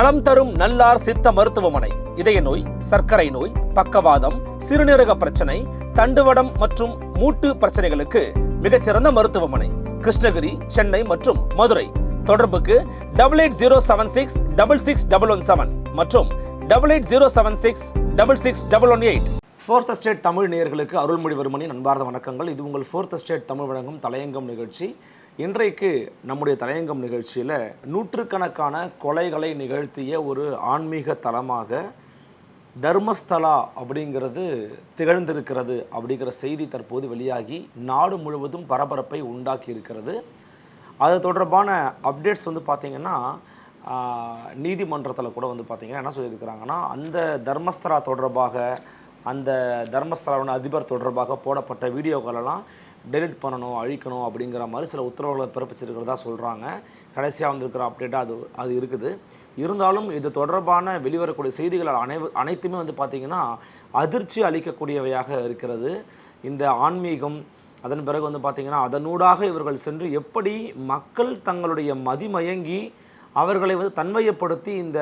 நலம் தரும் நல்லார் சித்த மருத்துவமனை. இதய நோய் சர்க்கரை நோய் பக்கவாதம் சிறுநீரக பிரச்சனை தண்டுவடம் மற்றும் மூட்டு பிரச்சனைகளுக்கு மிகச்சிறந்த மருத்துவமனை. கிருஷ்ணகிரி சென்னை மற்றும் மதுரை. தொடர்புக்கு double eight zero seven six double six double one seven மற்றும் double eight zero seven six double six double one eight fourth state Tamil நேயர்களுக்கு அருள்மொழிவர்மனின் அன்பார்ந்த வணக்கங்கள். இது உங்கள் ஃபோர்த் ஸ்டேட் தமிழ் வழங்கும் தலையங்கம் நிகழ்ச்சி. இன்றைக்கு நம்முடைய தலையங்கம் நிகழ்ச்சியில் நூற்றுக்கணக்கான கொலைகளை நிகழ்த்திய ஒரு ஆன்மீக தலமாக தர்மஸ்தலா அப்படிங்கிறது திகழ்ந்திருக்கிறது அப்படிங்கிற செய்தி தற்போது வெளியாகி நாடு முழுவதும் பரபரப்பை உண்டாக்கி இருக்கிறது அது தொடர்பான அப்டேட்ஸ் வந்து பார்த்திங்கன்னா நீதிமன்றத்தில் கூட வந்து பார்த்திங்கன்னா என்ன சொல்லியிருக்கிறாங்கன்னா அந்த தர்மஸ்தலா தொடர்பாக அந்த தர்மஸ்தலாவின் அதிபர் தொடர்பாக போடப்பட்ட வீடியோக்களெல்லாம் டெலிட் பண்ணணும் அழிக்கணும் அப்படிங்கிற மாதிரி சில உத்தரவுகளை பிறப்பிச்சிருக்கிறதா சொல்கிறாங்க கடைசியாக வந்திருக்கிற அப்டேட்டாக அது அது இருக்குது. இருந்தாலும் இது தொடர்பான வெளிவரக்கூடிய செய்திகள் அனை அனைத்துமே வந்து பார்த்திங்கன்னா அதிர்ச்சி அளிக்கக்கூடியவையாக இருக்கிறது. இந்த ஆன்மீகம் அதன் பிறகு வந்து பார்த்திங்கன்னா அதனூடாக இவர்கள் சென்று எப்படி மக்கள் தங்களுடைய மதிமயங்கி அவர்களை வந்து தன்மையப்படுத்தி இந்த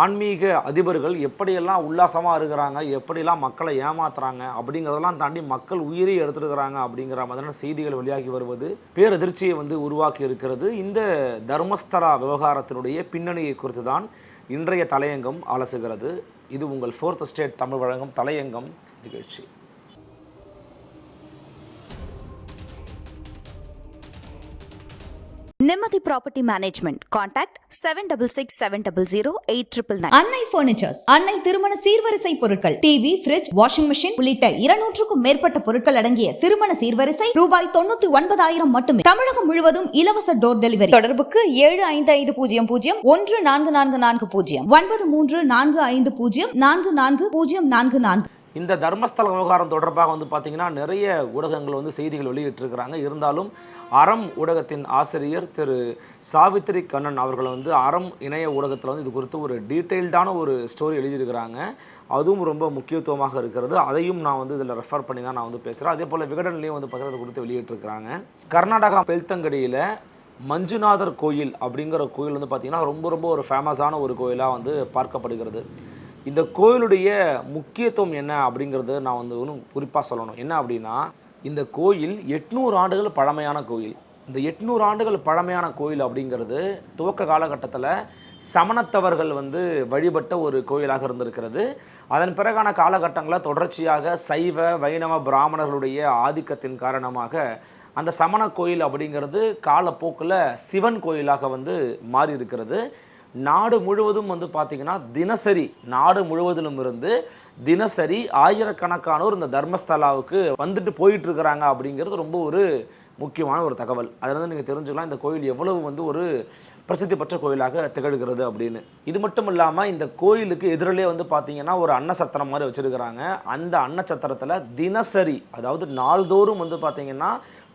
ஆன்மீக அதிபர்கள் எப்படியெல்லாம் உல்லாசமாக இருக்கிறாங்க எப்படியெல்லாம் மக்களை ஏமாத்துறாங்க அப்படிங்கிறதெல்லாம் தாண்டி மக்கள் உயிரை எடுத்துருக்கிறாங்க அப்படிங்கிற மாதிரியான செய்திகள் வெளியாகி வருவது பேரதிர்ச்சியை வந்து உருவாக்கி இருக்கிறது. இந்த தர்மஸ்தரா விவகாரத்தினுடைய பின்னணியை குறித்து தான் இன்றைய தலையங்கம் அலசுகிறது. இது உங்கள் ஃபோர்த் ஸ்டேட் தமிழ் வழங்கும் தலையங்கம் நிகழ்ச்சி. நிம்மதி property management contact seven double six seven double zero eight triple nine Annai furnitures Annai திருமண சீர்வரிசை பொருட்கள். டிவி ஃபிரிட்ஜ் வாஷிங் மிஷின் உள்ளிட்ட இருநூற்றுக்கும் மேற்பட்ட பொருட்கள் அடங்கிய திருமண சீர்வரிசை ரூபாய் தொண்ணூத்தி ஒன்பதாயிரம் மட்டுமே. தமிழகம் முழுவதும் இலவச டோர் டெலிவரி தொடர்புக்கு ஏழு ஐந்து ஐந்து பூஜ்ஜியம் பூஜ்ஜியம் ஒன்று நான்கு நான்கு நான்கு பூஜ்ஜியம். ஒன்பது மூன்று நான்கு ஐந்து பூஜ்ஜியம் நான்கு நான்கு பூஜ்ஜியம் நான்கு நான்கு. இந்த தர்மஸ்தல விவகாரம் தொடர்பாக வந்து பார்த்திங்கன்னா நிறைய ஊடகங்கள் வந்து செய்திகள் வெளியிட்டிருக்கிறாங்க. இருந்தாலும் அறம் ஊடகத்தின் ஆசிரியர் திரு சாவித்திரி கண்ணன் அவர்கள் வந்து அறம் இணைய ஊடகத்தில் வந்து இது குறித்து ஒரு டீட்டெயில்டான ஒரு ஸ்டோரி எழுதியிருக்கிறாங்க. அதுவும் ரொம்ப முக்கியத்துவமாக இருக்கிறது. அதையும் நான் வந்து இதில் ரெஃபர் பண்ணி தான் நான் வந்து பேசுகிறேன் அதே போல் விகடன்லேயும் வந்து பார்த்தீங்கன்னா கொடுத்து குறித்து வெளியிட்டிருக்கிறாங்க. கர்நாடகா பெல்தங்கடியில் மஞ்சுநாதர் கோயில் அப்படிங்கிற கோயில் வந்து பார்த்திங்கன்னா ரொம்ப ரொம்ப ஒரு ஃபேமஸான ஒரு கோயிலாக வந்து பார்க்கப்படுகிறது. இந்த கோயிலுடைய முக்கியத்துவம் என்ன அப்படிங்கிறது நான் வந்து ஒன்றும் குறிப்பாக சொல்லணும். என்ன அப்படின்னா இந்த கோயில் எட்நூறு ஆண்டுகள் பழமையான கோயில். இந்த எட்நூறு ஆண்டுகள் பழமையான கோயில் அப்படிங்கிறது துவக்க காலகட்டத்தில் சமணத்தவர்கள் வந்து வழிபட்ட ஒரு கோயிலாக இருந்திருக்கிறது. அதன் பிறகான காலகட்டங்களில் தொடர்ச்சியாக சைவ வைணவ பிராமணர்களுடைய ஆதிக்கத்தின் காரணமாக அந்த சமண கோயில் அப்படிங்கிறது காலப்போக்கில் சிவன் கோயிலாக வந்து மாறி இருக்கிறது நாடு முழுவதும் வந்து பார்த்திங்கன்னா தினசரி நாடு முழுவதிலும் இருந்து தினசரி ஆயிரக்கணக்கானோர் இந்த தர்மஸ்தலாவுக்கு வந்துட்டு போயிட்டுருக்கிறாங்க அப்படிங்கிறது ரொம்ப ஒரு முக்கியமான ஒரு தகவல். அதிலிருந்து நீங்கள் தெரிஞ்சுக்கலாம் இந்த கோயில் எவ்வளவு வந்து ஒரு பிரசித்தி பெற்ற கோயிலாக திகழ்கிறது அப்படின்னு. இது மட்டும் இல்லாமல் இந்த கோயிலுக்கு எதிரிலே வந்து பார்த்தீங்கன்னா ஒரு அன்னசத்திரம் மாதிரி வச்சுருக்கிறாங்க. அந்த அன்னச்சத்திரத்தில் தினசரி அதாவது நாள்தோறும் வந்து பார்த்தீங்கன்னா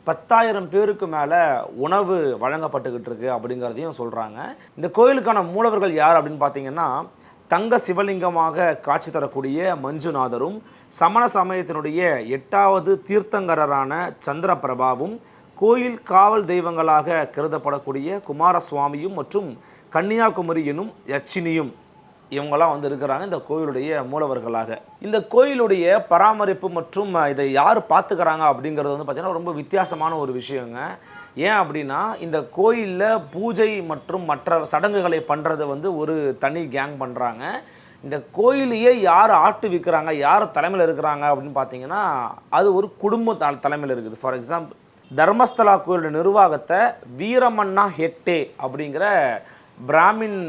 பத்தாயிரம் பேருக்கு மேலே உணவு வழங்கப்பட்டுக்கிட்டு இருக்கு அப்படிங்கிறதையும் சொல்கிறாங்க இந்த கோயிலுக்கான மூலவர்கள் யார் அப்படின்னு பார்த்தீங்கன்னா தங்க சிவலிங்கமாக காட்சி தரக்கூடிய மஞ்சுநாதரும் சமண சமயத்தினுடைய எட்டாவது தீர்த்தங்கரரான சந்திரபிரபாவும் கோயில் காவல் தெய்வங்களாக கருதப்படக்கூடிய குமாரசுவாமியும் மற்றும் கன்னியாகுமரி எனும் யட்சினியும் இவங்கெல்லாம் வந்து இருக்கிறாங்க இந்த கோயிலுடைய மூலவர்களாக. இந்த கோயிலுடைய பராமரிப்பு மற்றும் இதை யார் பார்த்துக்கிறாங்க அப்படிங்கிறது வந்து பார்த்திங்கன்னா ரொம்ப வித்தியாசமான ஒரு விஷயங்க. ஏன் அப்படின்னா இந்த கோயிலில் பூஜை மற்றும் மற்ற சடங்குகளை பண்ணுறது வந்து ஒரு தனி கேங் பண்ணுறாங்க இந்த கோயிலையே யார் ஆட்டு விற்கிறாங்க யார் தலைமையில் இருக்கிறாங்க அப்படின்னு பார்த்தீங்கன்னா அது ஒரு குடும்ப த தலைமையில் இருக்குது. ஃபார் எக்ஸாம்பிள் தர்மஸ்தலா கோயிலோட நிர்வாகத்தை வீரமண்ணா ஹெக்டே அப்படிங்கிற பிராமின்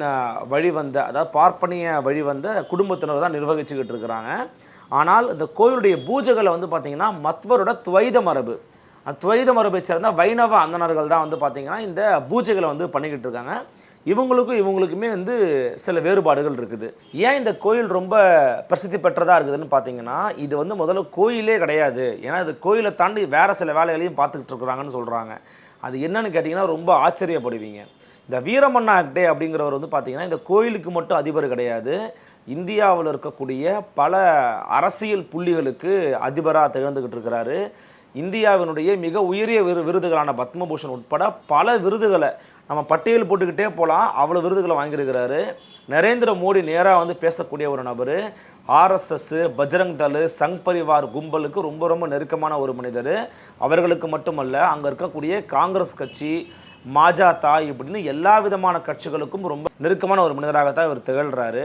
வழி வந்த அதாவது பார்ப்பனிய வழி வந்த குடும்பத்தினர் தான் நிர்வகிச்சுக்கிட்டு இருக்கிறாங்க. ஆனால் இந்த கோயிலுடைய பூஜைகளை வந்து பார்த்திங்கன்னா மத்வரோட துவைத மரபு. அந்த துவைத மரபை சேர்ந்த வைணவ அந்தனர்கள் தான் வந்து பார்த்திங்கன்னா இந்த பூஜைகளை வந்து பண்ணிக்கிட்டு இருக்காங்க. இவங்களுக்கும் இவங்களுக்குமே வந்து சில வேறுபாடுகள் இருக்குது. ஏன் இந்த கோயில் ரொம்ப பிரசித்தி பெற்றதாக இருக்குதுன்னு பார்த்தீங்கன்னா இது வந்து முதல்ல கோயிலே கிடையாது. ஏன்னா இது கோயிலை தாண்டி வேறு சில வேலைகளையும் பார்த்துக்கிட்டு இருக்கிறாங்கன்னு சொல்கிறாங்க அது என்னன்னு கேட்டிங்கன்னா ரொம்ப ஆச்சரியப்படுவீங்க. இந்த வீரமண்ணா அக்டே அப்படிங்கிறவர் வந்து பார்த்திங்கன்னா இந்த கோயிலுக்கு மட்டும் அதிபர் கிடையாது. இந்தியாவில் இருக்கக்கூடிய பல அரசியல் புள்ளிகளுக்கு அதிபராக திகழ்ந்துக்கிட்டு இருக்கிறாரு. இந்தியாவினுடைய மிக உயரிய விரு விருதுகளான பத்மபூஷன் உட்பட பல விருதுகளை நம்ம பட்டியல் போட்டுக்கிட்டே போகலாம் அவ்வளோ விருதுகளை வாங்கியிருக்கிறாரு. நரேந்திர மோடி நேராக வந்து பேசக்கூடிய ஒரு நபர். ஆர்எஸ்எஸ் பஜ்ரங் தள் சங் பரிவார் கும்பலுக்கு ரொம்ப ரொம்ப நெருக்கமான ஒரு மனிதர். அவர்களுக்கு மட்டுமல்ல அங்கே இருக்கக்கூடிய காங்கிரஸ் கட்சி மாஜாத்தா இப்படின்னு எல்லா விதமான கட்சிகளுக்கும் ரொம்ப நெருக்கமான ஒரு மனிதராகத்தான் இவர் திகழ்கிறாரு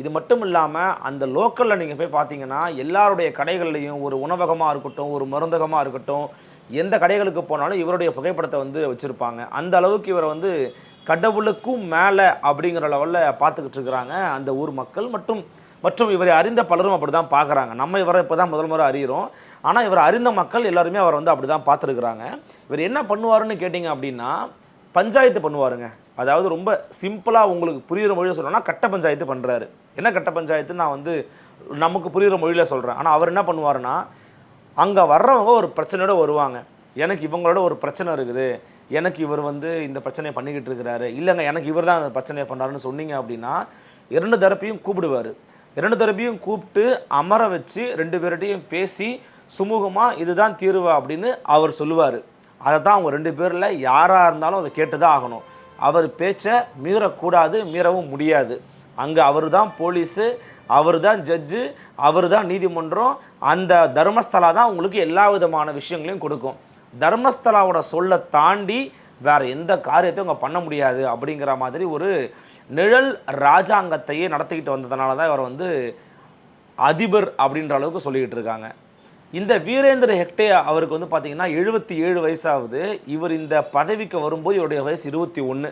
இது மட்டும் இல்லாமல் அந்த லோக்கலில் நீங்கள் போய் பார்த்தீங்கன்னா எல்லாருடைய கடைகள்லையும் ஒரு உணவகமாக இருக்கட்டும் ஒரு மருந்தகமாக இருக்கட்டும் எந்த கடைகளுக்கு போனாலும் இவருடைய புகைப்படத்தை வந்து வச்சுருப்பாங்க. அந்த அளவுக்கு இவரை வந்து கடவுளுக்கும் மேலே அப்படிங்கிற லெவலில் பார்த்துக்கிட்டு இருக்கிறாங்க அந்த ஊர் மக்கள். மற்றும் மற்றும் இவரை அறிந்த பலரும் அப்படி தான் பார்க்குறாங்க நம்ம இவரை இப்போ தான் முதல் முறை அறிகிறோம் ஆனால் இவர் அறிந்த மக்கள் எல்லாருமே அவர் வந்து அப்படி தான் பார்த்துருக்குறாங்க. இவர் என்ன பண்ணுவாருன்னு கேட்டிங்க அப்படின்னா பஞ்சாயத்து பண்ணுவாருங்க. அதாவது ரொம்ப சிம்பிளாக உங்களுக்கு புரிகிற மொழியில் சொல்லணும்னா கட்ட பஞ்சாயத்து பண்ணுறாரு என்ன கட்ட பஞ்சாயத்து நான் வந்து நமக்கு புரிகிற மொழியில் சொல்கிறேன் ஆனால் அவர் என்ன பண்ணுவாருன்னா அங்கே வர்றவங்க ஒரு பிரச்சனையோடு வருவாங்க. எனக்கு இவங்களோட ஒரு பிரச்சனை இருக்குது. எனக்கு இவர் வந்து இந்த பிரச்சனையை பண்ணிக்கிட்டு இருக்கிறாரு. இல்லைங்க எனக்கு இவர் தான் அந்த பிரச்சனையை பண்ணுறாருன்னு சொன்னீங்க அப்படின்னா இரண்டு தரப்பையும் கூப்பிடுவார். இரண்டு தரப்பையும் கூப்பிட்டு அமர வச்சு ரெண்டு பேர்கிட்டையும் பேசி சுமூகமாக இதுதான் தீர்வு அப்படின்னு அவர் சொல்லுவார். அதை தான் அவங்க ரெண்டு பேரில் யாராக இருந்தாலும் அதை கேட்டு தான் ஆகணும். அவர் பேச்சை மீறக்கூடாது மீறவும் முடியாது. அங்கே அவர் தான் போலீஸு அவர் தான் ஜட்ஜு அவர் தான் நீதிமன்றம் அந்த தர்மஸ்தலா தான் உங்களுக்கு எல்லா விதமான விஷயங்களையும் கொடுக்கும். தர்மஸ்தலாவோட சொல்லை தாண்டி வேற எந்த காரியத்தையும் அவங்க பண்ண முடியாது அப்படிங்கிற மாதிரி ஒரு நிழல் ராஜாங்கத்தையே நடத்திக்கிட்டு வந்ததுனால தான் இவர் வந்து அதிபர் அப்படின்ற அளவுக்கு சொல்லிக்கிட்டு இருக்காங்க. இந்த வீரேந்திர ஹெக்டே அவருக்கு வந்து பார்த்திங்கன்னா எழுபத்தி ஏழு வயசாகுது. இவர் இந்த பதவிக்கு வரும்போது இவருடைய வயசு இருபத்தி ஒன்று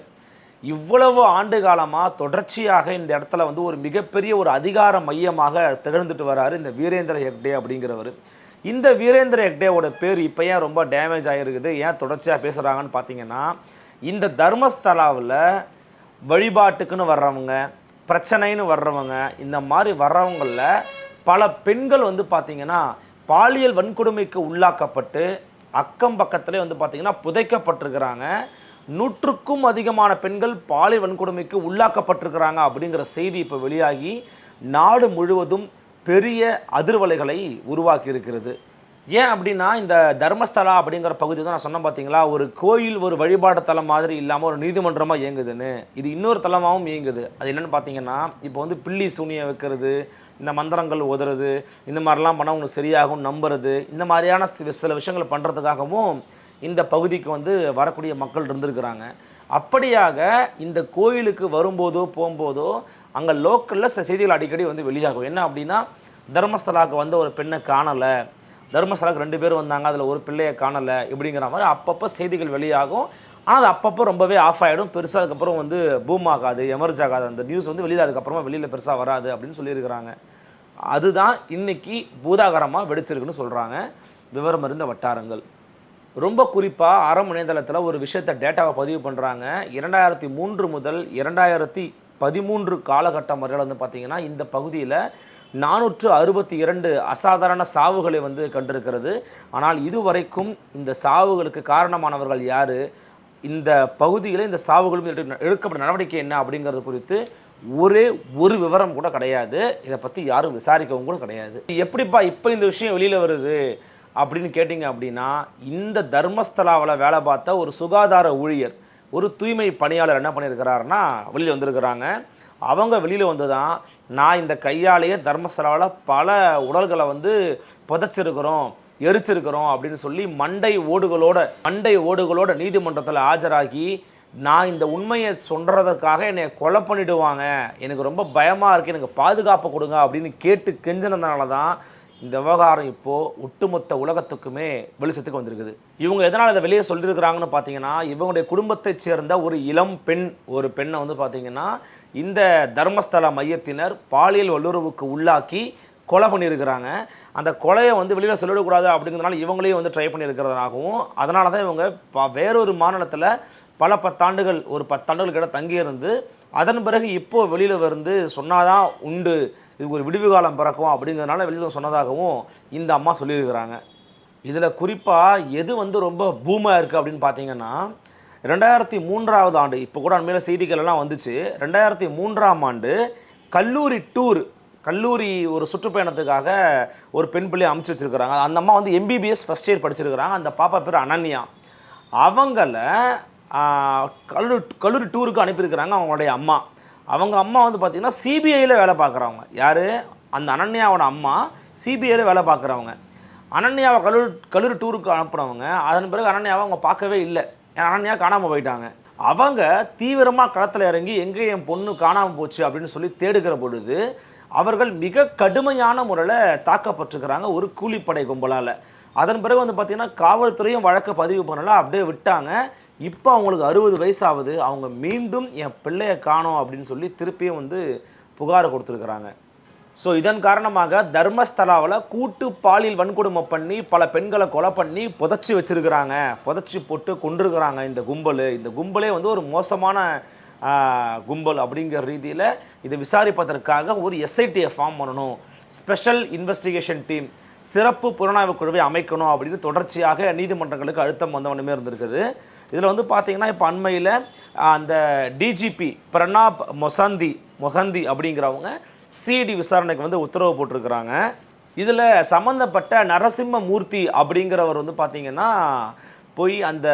இவ்வளவு ஆண்டு காலமாக தொடர்ச்சியாக இந்த இடத்துல வந்து ஒரு மிகப்பெரிய ஒரு அதிகார மையமாக திகழ்ந்துட்டு வராரு இந்த வீரேந்திர ஹெக்டே அப்படிங்கிறவர். இந்த வீரேந்திர ஹெக்டேவோட பேர் இப்போ ஏன் ரொம்ப டேமேஜ் ஆகிருக்குது ஏன் தொடர்ச்சியாக பேசுகிறாங்கன்னு பார்த்தீங்கன்னா இந்த தர்மஸ்தலாவில் வழிபாட்டுக்குன்னு வர்றவங்க பிரச்சனைன்னு வர்றவங்க இந்த மாதிரி வர்றவங்களில் பல பெண்கள் வந்து பார்த்திங்கன்னா பாலியல் வன்கொடுமைக்கு உள்ளாக்கப்பட்டு அக்கம் பக்கத்திலே வந்து பார்த்தீங்கன்னா புதைக்கப்பட்டிருக்கிறாங்க. நூற்றுக்கும் அதிகமான பெண்கள் பாலியல் வன்கொடுமைக்கு உள்ளாக்கப்பட்டிருக்கிறாங்க அப்படிங்கிற செய்தி இப்போ வெளியாகி நாடு முழுவதும் பெரிய அதிர்வலைகளை உருவாக்கி இருக்கிறது ஏன் அப்படின்னா இந்த தர்மஸ்தலா அப்படிங்கிற பகுதி தான் நான் சொன்னேன் பார்த்தீங்களா ஒரு கோயில் ஒரு வழிபாடு தலம் மாதிரி இல்லாமல் ஒரு நீதிமன்றமாக இயங்குதுன்னு. இது இன்னொரு தலமாகவும் இயங்குது. அது என்னென்னு பார்த்தீங்கன்னா இப்போ வந்து பில்லி சூனியை வைக்கிறது இந்த மந்திரங்கள் ஓதுறது இந்த மாதிரிலாம் பண்ணால் உங்களுக்கு சரியாகும் நம்புறது இந்த மாதிரியான சில விஷயங்களை பண்ணுறதுக்காகவும் இந்த பகுதிக்கு வந்து வரக்கூடிய மக்கள் இருந்திருக்கிறாங்க. அப்படியாக இந்த கோயிலுக்கு வரும்போதோ போகும்போதோ அங்கே லோக்கலில் சில செய்திகள் அடிக்கடி வந்து வெளியாகும். என்ன அப்படின்னா தர்மஸ்தலாவுக்கு வந்து ஒரு பெண்ணை காணலை. தர்மஸ்தலாவுக்கு ரெண்டு பேர் வந்தாங்க அதில் ஒரு பிள்ளையை காணலை இப்படிங்கிற மாதிரி அப்பப்போ செய்திகள் வெளியாகும். ஆனால் அது அப்பப்போ ரொம்பவே ஆஃப் ஆகிடும் பெருசாக அதுக்கப்புறம் வந்து பூம் ஆகாது எமர்ஜ் ஆகாது. அந்த நியூஸ் வந்து வெளியில் அதுக்கப்புறமா வெளியில் பெருசாக வராது அப்படின்னு சொல்லியிருக்கிறாங்க. அதுதான் இன்னைக்கு பூதாகரமாக வெடிச்சிருக்குன்னு சொல்கிறாங்க விவரம் அறிந்த வட்டாரங்கள். ரொம்ப குறிப்பாக அறம் இணையதளத்தில் ஒரு விஷயத்தை டேட்டாவை பதிவு பண்ணுறாங்க இரண்டாயிரத்தி மூன்று முதல் இரண்டாயிரத்தி பதிமூன்று காலகட்டம் வரையில் வந்து பார்த்திங்கன்னா இந்த பகுதியில் நானூற்று அறுபத்தி இரண்டு அசாதாரண சாவுகளை வந்து கண்டிருக்கிறது. ஆனால் இதுவரைக்கும் இந்த சாவுகளுக்கு காரணமானவர்கள் யார்? இந்த பகுதியில் இந்த சாவுகளும் எடுக்க- எடுக்கப்பட்ட நடவடிக்கை என்ன அப்படிங்கிறது குறித்து ஒரே ஒரு விவரம் கூட கிடையாது. இதை பற்றி யாரும் விசாரிக்கவும் கூட கிடையாது. எப்படிப்பா இப்போ இந்த விஷயம் வெளியில் வருது அப்படின்னு கேட்டிங்க அப்படின்னா இந்த தர்மஸ்தலாவில் வேலை பார்த்த ஒரு சுகாதார ஊழியர் ஒரு தூய்மை பணியாளர் என்ன பண்ணியிருக்கிறாருன்னா வெளியில் வந்திருக்கிறாங்க. அவங்க வெளியில் வந்து தான் நான் இந்த கையாலேயே தர்மஸ்தலாவில் பல உடல்களை வந்து புதைச்சிருக்கிறோம். எரிச்சிருக்கிறோம் அப்படின்னு சொல்லி மண்டை ஓடுகளோட மண்டை ஓடுகளோட நீதிமன்றத்தில் ஆஜராகி நான் இந்த உண்மையை சொல்கிறதுக்காக என்னை கொலை பண்ணிடுவாங்க. எனக்கு ரொம்ப பயமாக இருக்குது எனக்கு பாதுகாப்பு கொடுங்க அப்படின்னு கேட்டு கெஞ்சினதுனால தான் இந்த விவகாரம் இப்போது ஒட்டுமொத்த உலகத்துக்குமே வெளிச்சத்துக்கு வந்திருக்குது. இவங்க எதனால் இதை வெளியே சொல்லியிருக்கிறாங்கன்னு பார்த்தீங்கன்னா இவங்களுடைய குடும்பத்தைச் சேர்ந்த ஒரு இளம் பெண் ஒரு பெண்ணை வந்து பார்த்திங்கன்னா இந்த தர்மஸ்தல மையத்தினர் பாலியல் வல்லுறவுக்கு உள்ளாக்கி கொலை பண்ணியிருக்கிறாங்க. அந்த கொலையை வந்து வெளியில் சொல்லிடக்கூடாது அப்படிங்கிறதுனால இவங்களையும் வந்து ட்ரை பண்ணியிருக்கிறதாகவும் அதனால தான் இவங்க ப- வேறொரு மாநிலத்தில் பல பத்தாண்டுகள் ஒரு பத்தாண்டுகள் கிட்ட தங்கியிருந்து அதன் பிறகு இப்போது வெளியில் வந்து சொன்னாதான் உண்டு. இது ஒரு விடுவு காலம் பிறக்கும் அப்படிங்கிறதுனால வெளியில் சொன்னதாகவும் இந்த அம்மா சொல்லியிருக்கிறாங்க. இதில் குறிப்பாக எது வந்து ரொம்ப பூமாக இருக்குது அப்படின்னு பார்த்தீங்கன்னா ரெண்டாயிரத்தி மூன்றாவது ஆண்டு இப்போ கூட அண்மையில் செய்திகள் எல்லாம் வந்துச்சு. ரெண்டாயிரத்தி மூன்றாம் ஆண்டு கல்லூரி டூர் கல்லூரி ஒரு சுற்றுப்பயணத்துக்காக ஒரு பெண் பிள்ளையை அமுச்சு வச்சிருக்கிறாங்க. அந்த அம்மா வந்து எம்பிபிஎஸ் ஃபஸ்ட் இயர் படிச்சிருக்கிறாங்க. அந்த பாப்பா பேர் அனன்யா. அவங்கள கல்லூரி கல்லூரி டூருக்கு அனுப்பியிருக்கிறாங்க அவங்களுடைய அம்மா. அவங்க அம்மா வந்து பார்த்திங்கன்னா சிபிஐயில் வேலை பார்க்குறவங்க. யார்? அந்த அனன்யாவோட அம்மா சிபிஐயில் வேலை பார்க்குறவங்க. அனன்யாவை கல்லூரி கல்லூரி டூருக்கு அனுப்புனவங்க. அதன் பிறகு அனன்யாவை அவங்க பார்க்கவே இல்லை. அனன்யா காணாமல் போயிட்டாங்க. அவங்க தீவிரமாக களத்தில் இறங்கி எங்கே என் பொண்ணு காணாமல் போச்சு அப்படின்னு சொல்லி தேடுகிற பொழுது அவர்கள் மிக கடுமையான முறையில் தாக்கப்பட்டிருக்கிறாங்க ஒரு கூலிப்படை கும்பலால். அதன் பிறகு வந்து பார்த்திங்கன்னா காவல்துறையும் வழக்கு பதிவு பண்ணலாம் அப்படியே விட்டாங்க. இப்போ அவங்களுக்கு அறுபது வயசாகுது. அவங்க மீண்டும் என் பிள்ளையை காணோம் அப்படின்னு சொல்லி திருப்பியும் வந்து புகார் கொடுத்துருக்குறாங்க. ஸோ இதன் காரணமாக தர்மஸ்தலாவில் கூட்டு பாலியல் வன்கொடுமை பண்ணி பல பெண்களை கொலை பண்ணி புதைச்சி வச்சிருக்கிறாங்க. புதைச்சி போட்டு கொண்டிருக்கிறாங்க இந்த கும்பல். இந்த கும்பலே வந்து ஒரு மோசமான கும்பல் அப்படிங்கிற ரீதியில் இதை விசாரிப்பதற்காக ஒரு எஸ்ஐடியை ஃபார்ம் பண்ணணும். ஸ்பெஷல் இன்வெஸ்டிகேஷன் டீம் சிறப்பு புலனாய்வு குழுவை அமைக்கணும் அப்படின்னு தொடர்ச்சியாக நீதிமன்றங்களுக்கு அழுத்தம் வந்தவனுமே இருந்திருக்குது. இதில் வந்து பார்த்தீங்கன்னா இப்போ அண்மையில் அந்த டிஜிபி பிரணாப் மொசந்தி மொஹந்தி அப்படிங்கிறவங்க சிடி விசாரணைக்கு வந்து உத்தரவு போட்டிருக்கிறாங்க. இதில் சம்மந்தப்பட்ட நரசிம்ம மூர்த்தி அப்படிங்கிறவர் வந்து பார்த்திங்கன்னா போய் அந்த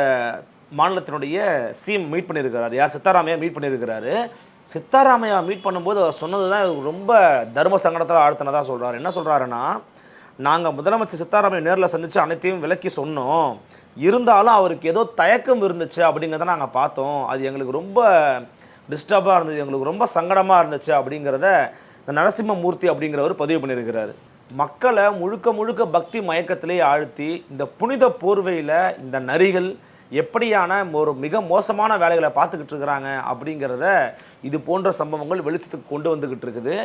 மாநிலத்தினுடைய சிஎம் மீட் பண்ணியிருக்கிறாரு. யார்? சித்தாராமையா மீட் பண்ணியிருக்கிறாரு. சித்தாராமையா மீட் பண்ணும்போது அவர் சொன்னது தான் ரொம்ப தர்ம சங்கடத்தில் ஆழ்த்தினதாக சொல்கிறார் என்ன சொல்கிறாருன்னா நாங்கள் முதலமைச்சர் சித்தாராமையை நேரில் சந்தித்து அனைத்தையும் விளக்கி சொன்னோம். இருந்தாலும் அவருக்கு ஏதோ தயக்கம் இருந்துச்சு அப்படிங்கிறத நாங்கள் பார்த்தோம். அது எங்களுக்கு ரொம்ப டிஸ்டர்பாக இருந்தது. எங்களுக்கு ரொம்ப சங்கடமாக இருந்துச்சு அப்படிங்கிறத இந்த நரசிம்மமூர்த்தி அப்படிங்கிறவர் பதிவு பண்ணியிருக்கிறாரு. மக்களை முழுக்க முழுக்க பக்தி மயக்கத்திலே ஆழ்த்தி இந்த புனித போர்வையில் இந்த நரிகள் எப்படியான ஒரு மிக மோசமான வேலைகளை பார்த்துக்கிட்டு இருக்கிறாங்க அப்படிங்கிறத இது போன்ற சம்பவங்கள் வெளிச்சத்துக்கு கொண்டு வந்துக்கிட்டு இருக்குது.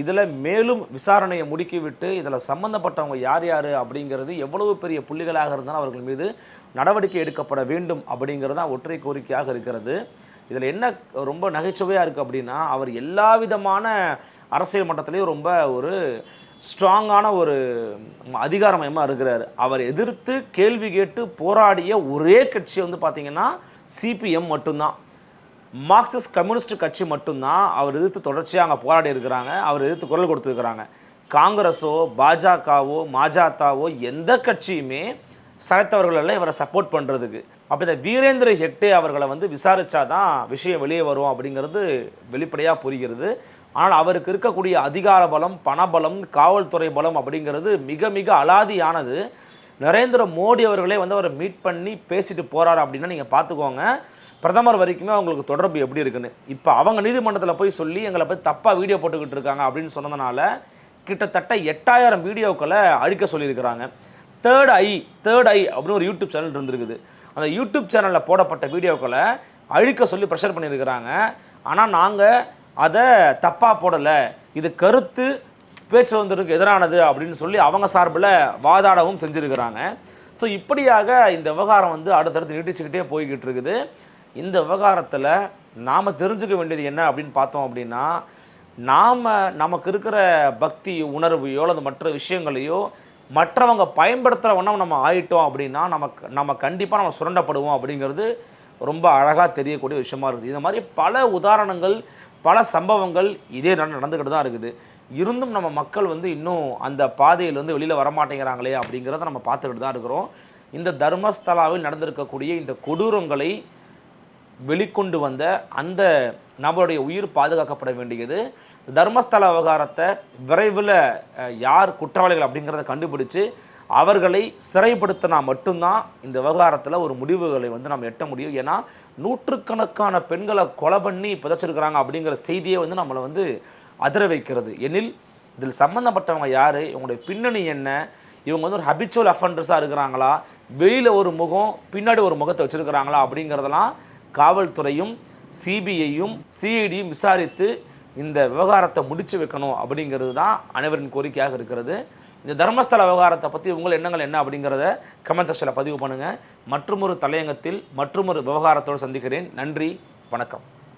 இதில் மேலும் விசாரணையை முடுக்கிவிட்டு இதில் சம்மந்தப்பட்டவங்க யார் யார் அப்படிங்கிறது எவ்வளவு பெரிய புள்ளிகளாக இருந்தாலும் அவர்கள் மீது நடவடிக்கை எடுக்கப்பட வேண்டும் அப்படிங்கிறது தான் ஒற்றை கோரிக்கையாக இருக்கிறது. இதில் என்ன ரொம்ப நகைச்சுவையாக இருக்குது அப்படின்னா அவர் எல்லா விதமான அரசியல் மட்டத்திலையும் ரொம்ப ஒரு ஸ்ட்ராங்கான ஒரு அதிகாரமயமாக இருக்கிறார். அவர் எதிர்த்து கேள்வி கேட்டு போராடிய ஒரே கட்சி வந்து பார்த்தீங்கன்னா சிபிஎம் மட்டும்தான். மார்க்சிஸ்ட் கம்யூனிஸ்ட் கட்சி மட்டும்தான் அவர் எதிர்த்து தொடர்ச்சியாக அங்கே போராடி இருக்கிறாங்க. அவர் எதிர்த்து குரல் கொடுத்துருக்குறாங்க காங்கிரஸோ பாஜகவோ மாஜாத்தாவோ எந்த கட்சியுமே சளைத்தவர்கள் எல்லாம் இவரை சப்போர்ட் பண்ணுறதுக்கு அப்போ இந்த வீரேந்திர ஹெக்டே அவர்களை வந்து விசாரித்தா தான் விஷயம் வெளியே வரும் அப்படிங்கிறது வெளிப்படையாக புரிகிறது. ஆனால் அவருக்கு இருக்கக்கூடிய அதிகார பலம் பணபலம் காவல்துறை பலம் அப்படிங்கிறது மிக மிக அலாதியானது. நரேந்திர மோடி அவர்களே வந்து அவரை மீட் பண்ணி பேசிட்டு போகிறார் அப்படின்னா நீங்கள் பார்த்துக்கோங்க. பிரதமர் வரைக்குமே அவங்களுக்கு தொடர்பு எப்படி இருக்குன்னு. இப்போ அவங்க நீதிமன்றத்தில் போய் சொல்லி எங்களை போய் தப்பாக வீடியோ போட்டுக்கிட்டு இருக்காங்க அப்படின்னு சொன்னதுனால கிட்டத்தட்ட எட்டாயிரம் வீடியோக்களை அழிக்க சொல்லியிருக்கிறாங்க. தேர்ட் ஐ தேர்ட் ஐ அப்படின்னு ஒரு யூடியூப் சேனல் இருந்திருக்குது. அந்த யூடியூப் சேனலில் போடப்பட்ட வீடியோக்களை அழிக்க சொல்லி ப்ரெஷர் பண்ணியிருக்கிறாங்க. ஆனால் நாங்கள் அதை தப்பாக போடலை. இது கருத்து பேச்சு வந்ததுக்கு எதிரானது அப்படின்னு சொல்லி அவங்க சார்பில் வாதாடவும் செஞ்சுருக்கிறாங்க. ஸோ இப்படியாக இந்த விவகாரம் வந்து அடுத்தடுத்து நீட்டிச்சுக்கிட்டே போய்கிட்டு இருக்குது. இந்த விவகாரத்தில் நாம் தெரிஞ்சுக்க வேண்டியது என்ன அப்படின்னு பார்த்தோம் அப்படின்னா நாம் நமக்கு இருக்கிற பக்தி உணர்வையோ அல்லது மற்ற விஷயங்களையோ மற்றவங்க பயன்படுத்துகிற வண்ணம் நம்ம ஆயிட்டோம் அப்படின்னா நமக்கு நம்ம கண்டிப்பாக நம்ம சுரண்டப்படுவோம் அப்படிங்கிறது ரொம்ப அழகாக தெரியக்கூடிய விஷயமா இருக்குது. இந்த மாதிரி பல உதாரணங்கள் பல சம்பவங்கள் இதே நடந்துக்கிட்டு தான் இருக்குது. இருந்தும் நம்ம மக்கள் வந்து இன்னும் அந்த பாதையில் வந்து வெளியில் வரமாட்டேங்கிறாங்களே அப்படிங்கிறத நம்ம பார்த்துக்கிட்டு தான் இருக்கிறோம். இந்த தர்மஸ்தலாவில் நடந்திருக்கக்கூடிய இந்த கொடூரங்களை வெளிக்கொண்டு வந்த அந்த நபருடைய உயிர் பாதுகாக்கப்பட வேண்டியது. தர்மஸ்தல விவகாரத்தை விரைவில் யார் குற்றவாளிகள் அப்படிங்கிறத கண்டுபிடிச்சு அவர்களை சிறைப்படுத்தினா மட்டும்தான் இந்த விவகாரத்தில் ஒரு முடிவுகளை வந்து நம்ம எட்ட முடியும். ஏன்னா நூற்றுக்கணக்கான பெண்களை கொலை பண்ணி புதைச்சிருக்கிறாங்க அப்படிங்கிற செய்தியை வந்து நம்மளை வந்து அதிர வைக்கிறது. எனில் இதில் சம்மந்தப்பட்டவங்க யார்? இவங்களுடைய பின்னணி என்ன? இவங்க வந்து ஒரு ஹபிச்சுவல் அஃபண்டர்ஸாக இருக்கிறாங்களா? வெளியில் ஒரு முகம் பின்னாடி ஒரு முகத்தை வச்சுருக்கிறாங்களா அப்படிங்கிறதெல்லாம் காவல்துறையும் சிபிஐயும் சிஐடியும் விசாரித்து இந்த விவகாரத்தை முடிச்சு வைக்கணும் அப்படிங்கிறது தான் அனைவரின் கோரிக்கையாக இருக்கிறது. இந்த தர்மஸ்தல விவகாரத்தை பற்றி உங்கள் எண்ணங்கள் என்ன அப்படிங்கிறத கமெண்ட் செக்ஷனில் பதிவு பண்ணுங்கள் மற்றொரு தலையங்கத்தில் மற்றொரு விவகாரத்தோடு சந்திக்கிறேன். நன்றி வணக்கம்.